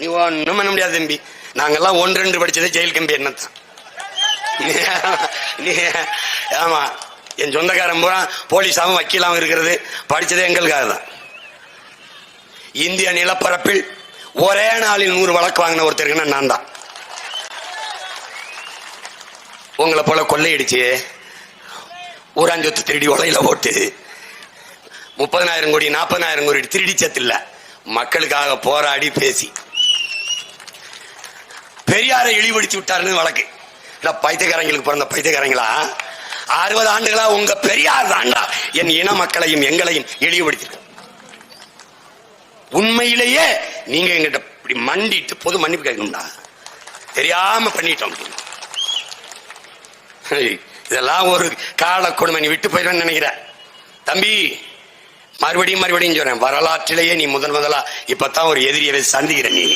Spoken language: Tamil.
நீ ஒன்றும் பண்ண முடியாது தம்பி. நாங்கெல்லாம் ஒன்று ரெண்டு படிச்சதே ஜெயில் கம்பி என்னத்தான். நீ ஆமா என் சொந்தக்காரன் பூரா போலீஸாகவும் வக்கீலாகவும் இருக்கிறது. படித்தது எங்களுக்காக தான். இந்திய நிலப்பரப்பில் ஒரே நாளில் நூறு வழக்கு வாங்கின ஒருத்தருக்குன்னா நான் தான். உங்களை போல கொள்ளையடிச்சு ஒரு அஞ்சொத்து திருடி உலையில போட்டு முப்பதனாயிரம் கோடி நாற்பதனாயிரம் கோடி திருடி சத்தில்ல மக்களுக்காக போராடி பேசி. பெரியாரை இழிவுபடுத்தி விட்டாருன்னு வழக்கு. இல்ல பைத்தியக்காரங்களுக்கு பிறந்த பைத்தியக்காரங்களா? அறுபது ஆண்டுகளா உங்க பெரியார் தாண்டா. என் இன மக்களையும் எங்களையும் இழிவுபடுத்தி உண்மையிலேயே நீங்க எங்கிட்ட இப்படி மண்டிட்டு பொது மன்னிப்பு கேட்கணும்டா. தெரியாம பண்ணிட்டோம் இதெல்லாம் ஒரு கால கொடுமை. நீ விட்டு போயிடுவேன்னு நினைக்கிற. தம்பி மறுபடியும் மறுபடியும் சொல்றேன். வரலாற்றிலேயே நீ முதல் முதலா இப்பதான் ஒரு எதிரியை சந்திக்கிற நீ.